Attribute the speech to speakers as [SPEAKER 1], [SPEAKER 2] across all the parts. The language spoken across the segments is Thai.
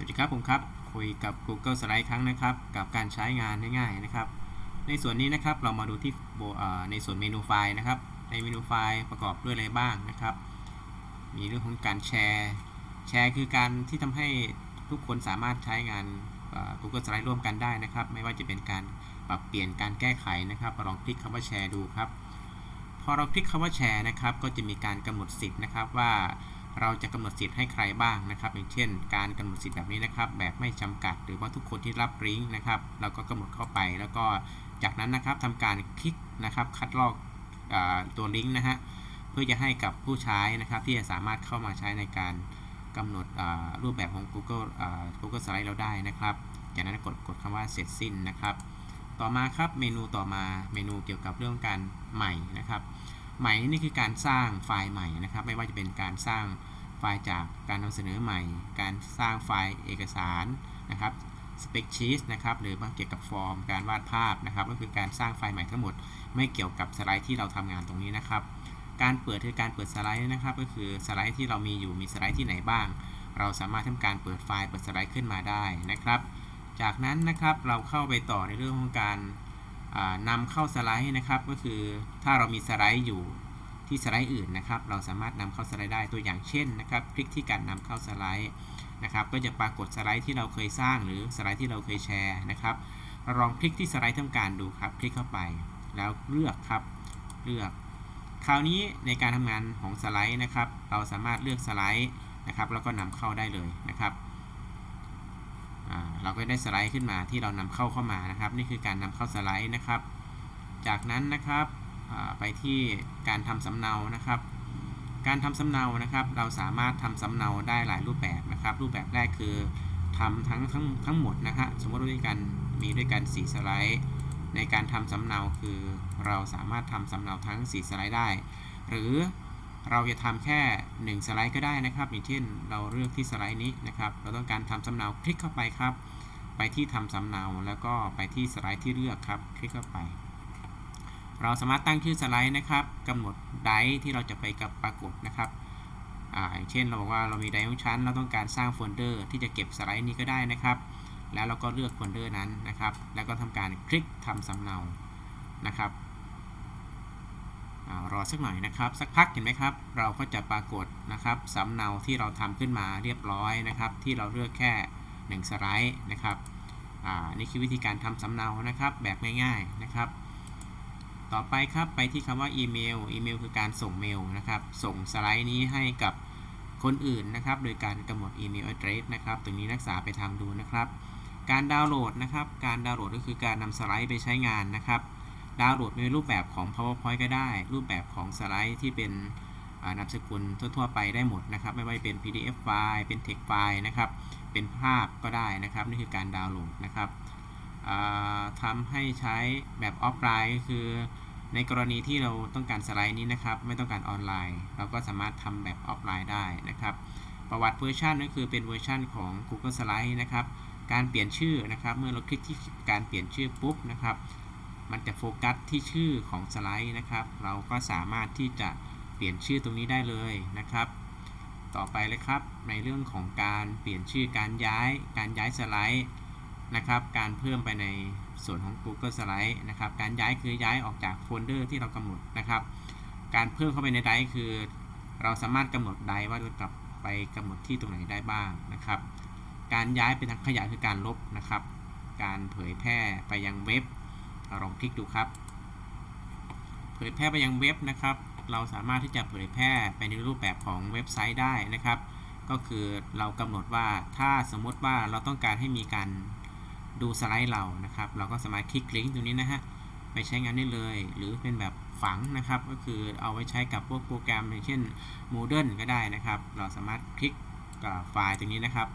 [SPEAKER 1] สวัสดีครับผมครับ คุยกับ Google Slide ครั้งนะครับ กับการใช้งานง่ายๆนะครับ ในส่วนนี้นะครับเรามาดูที่ในส่วนเมนูไฟล์นะครับ ในเมนูไฟล์ประกอบด้วยอะไรบ้างนะครับ มีเรื่องของการแชร์ แชร์คือการที่ทำให้ทุกคนสามารถใช้งาน Google Slide ร่วมกันได้นะครับ ไม่ว่าจะเป็นการปรับเปลี่ยนการแก้ไขนะครับลองคลิกคำว่าแชร์ดูครับ พอเราคลิกคำว่าแชร์นะครับ ก็จะมีการกำหนดสิทธิ์นะครับว่า เราจะกำหนดสิทธิ์ให้ใครบ้างนะครับ อย่างเช่น การกำหนดสิทธิ์แบบนี้นะครับ แบบไม่จำกัด หรือว่าทุกคนที่รับลิงก์นะครับ เราก็กำหนดเข้าไปแล้วก็จากนั้นนะครับทำการคลิกนะครับ คัดลอกอตัวลิงก์นะฮะเพื่อจะให้กับผู้ใช้นะครับ ที่จะสามารถเข้ามาใช้ในการกำหนดรูปแบบของ Google Google Slide เราได้นะครับ จากนั้นกดกดคำว่าเสร็จสิ้นนะครับ ต่อมาครับเมนูต่อมาเมนูเกี่ยวกับเรื่องการใหม่นะครับ ใหม่นี่คือการสร้างไฟล์ใหม่นะครับ ไม่ว่าจะเป็นการสร้างไฟล์จากการนำเสนอใหม่ การสร้างไฟล์เอกสารนะครับสเปคชีสนะครับหรือเกี่ยวกับฟอร์มการวาดภาพนะครับ ก็คือการสร้างไฟล์ใหม่ทั้งหมด ไม่เกี่ยวกับสไลด์ที่เราทำงานตรงนี้นะครับ การเปิดคือการเปิดสไลด์นะครับ ก็คือสไลด์ที่เรามีอยู่มีสไลด์ที่ไหนบ้าง เราสามารถทำการเปิดไฟล์เปิดสไลด์ขึ้นมาได้นะครับ จากนั้นนะครับเราเข้าไปต่อในเรื่องของการ นำเข้าสไลด์นะครับก็คือถ้าเรามีสไลด์อยู่ที่สไลด์อื่นนะครับ เราสามารถนำเข้าสไลด์ได้ตัวอย่างเช่นนะครับ คลิกที่การนำเข้าสไลด์นะครับ ก็จะปรากฏสไลด์ที่เราเคยสร้างหรือสไลด์ที่เราเคยแชร์นะครับเราลองคลิกที่สไลด์ทำการดูครับ คลิกเข้าไป แล้วเลือกครับเลือก คราวนี้ในการทำงานของสไลด์นะครับ เราสามารถเลือกสไลด์นะครับ แล้วก็นำเข้าได้เลยนะครับ เราก็ได้สไลด์ขึ้นมาที่เรานำเข้าเข้ามานะครับ นี่คือการนำเข้าสไลด์นะครับ จากนั้นนะครับไปที่การทำสำเนานะครับ การทำสำเนานะครับ เราสามารถทำสำเนาได้หลายรูปแบบนะครับ รูปแบบแรกคือทำทั้งทั้งทั้งหมดนะฮะสมมติว่าด้วยกันมีด้วยกัน4สไลด์ในการทำสำเนาคือเราสามารถทำสำเนาทั้ง 4 สไลด์ได้ หรือ เราจะทำแค่ 1 สไลด์ก็ได้นะครับ อย่างเช่นเราเลือกที่สไลด์นี้นะครับ เราต้องการทำสำเนาคลิกเข้าไปครับ ไปที่ทำสำเนาแล้วก็ไปที่สไลด์ที่เลือกครับ คลิกเข้าไป เราสามารถตั้งชื่อสไลด์นะครับกำหนดไดที่เราจะไปกับปรากฏนะครับอ่าอย่างเช่นเราบอกว่าเรามีไดร์ของชั้น เราต้องการสร้างโฟลเดอร์ที่จะเก็บสไลด์นี้ก็ได้นะครับ แล้วเราก็เลือกโฟลเดอร์นั้นนะครับ แล้วก็ทำการคลิกทำสำเนานะครับ รอสักหน่อยนะครับ สักพักเห็นไหมครับ เราก็จะปรากฏนะครับสำเนาที่เราทำขึ้นมาเรียบร้อยนะครับ ที่เราเลือกแค่1สไลด์นะครับนี่คือวิธีการทำสำเนานะครับ แบบง่ายๆนะครับ ต่อไปครับไปที่คำว่าอีเมลอีเมลคือการส่งเมลนะครับ ส่งสไลด์นี้ให้กับคนอื่นนะครับ โดยการกำหนดอีเมล address นะครับ ตรงนี้นักศึกษาไปทำดูนะครับ การดาวน์โหลดนะครับ การดาวน์โหลดก็คือการนำสไลด์ไปใช้งานนะครับ ดาวน์โหลดในรูปแบบของ powerpoint ก็ได้ รูปแบบของสไลด์ที่เป็นนามสกุลทั่วๆไปได้หมดนะครับ ไม่ว่าจะเป็น pdf ไฟล์เป็น text ไฟล์นะครับ เป็นภาพก็ได้นะครับ นี่คือการดาวน์โหลดนะครับทำให้ใช้แบบออฟไลน์คือในกรณีที่เราต้องการสไลด์นี้นะครับ ไม่ต้องการออนไลน์ เราก็สามารถทำแบบออฟไลน์ได้นะครับ ประวัติเวอร์ชันก็คือเป็นเวอร์ชันของ Google Slide นะครับ การเปลี่ยนชื่อนะครับ เมื่อเราคลิกที่การเปลี่ยนชื่อปุ๊บนะครับ มันจะโฟกัสที่ชื่อของสไลด์นะครับ เราก็สามารถที่จะเปลี่ยนชื่อตรงนี้ได้เลยนะครับ ต่อไปเลยครับ ในเรื่องของการเปลี่ยนชื่อการย้าย การย้ายสไลด์นะครับ การเพิ่มไปในส่วนของ Google Slide นะครับ การย้ายคือย้ายออกจากโฟลเดอร์ที่เรากำหนดนะครับ การเพิ่มเข้าไปในไดร์คือ เราสามารถกำหนดไดร์ว่าจะกลับไปกำหนดที่ตรงไหนได้บ้างนะครับ การย้ายไปทางขยายคือการลบนะครับ การเผยแพร่ไปยังเว็บ ลองคลิกดูครับ เผยแพร่ไปยังเว็บนะครับ เราสามารถที่จะเผยแพร่ไปในรูปแบบของเว็บไซต์ได้นะครับ ก็คือเรากำหนดว่าถ้าสมมติว่าเราต้องการให้มีการดูสไลด์เรานะครับ เราก็สามารถคลิกลิงก์ตรงนี้นะฮะไปใช้งานได้เลย หรือเป็นแบบฝังนะครับ ก็คือเอาไว้ใช้กับพวกโปรแกรมอย่างเช่น Moodle ก็ได้นะครับ เราสามารถคลิกไฟล์ตรงนี้นะครับ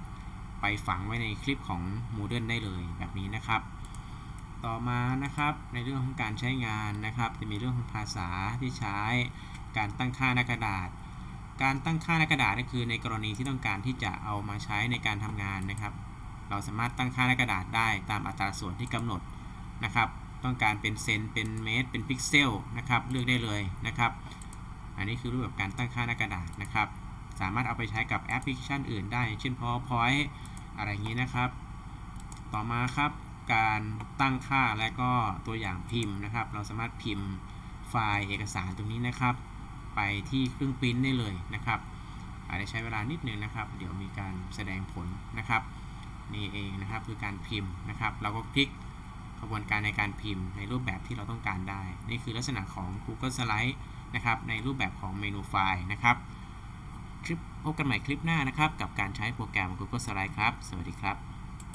[SPEAKER 1] ไปฝังไว้ในคลิปของ Moodle ได้เลยแบบนี้นะครับ ต่อมานะครับในเรื่องของการใช้งานนะครับ จะมีเรื่องของภาษาที่ใช้การตั้งค่าหน้ากระดาษ การตั้งค่าหน้ากระดาษก็คือในกรณีที่ต้องการที่จะเอามาใช้ในการทำงานนะครับ เราสามารถตั้งค่าหน้ากระดาษได้ตามอัตราส่วนที่กำหนดนะครับ ต้องการเป็นเซนเป็นเมตร เป็นพิกเซลนะครับเลือกได้เลยนะครับ อันนี้คือรูปแบบการตั้งค่าหน้ากระดาษนะครับ สามารถเอาไปใช้กับแอปพลิเคชันอื่นได้ เช่น PowerPoint อะไรอย่างนี้นะครับ ต่อมาครับ การตั้งค่าและก็ตัวอย่างพิมพ์นะครับ เราสามารถพิมพ์ไฟล์เอกสารตรงนี้นะครับ ไปที่เครื่องปริ้นได้เลยนะครับ อาจจะใช้เวลานิดนึงนะครับ เดี๋ยวมีการแสดงผลนะครับ นี่เองนะครับคือการพิมพ์นะครับ เราก็คลิกกระบวนการในการพิมพ์ในรูปแบบที่เราต้องการได้ นี่คือลักษณะของ Google Slide นะครับ ในรูปแบบของเมนูไฟล์นะครับคลิปพบกันใหม่คลิปหน้านะครับ กับการใช้โปรแกรม Google Slide ครับ สวัสดีครับ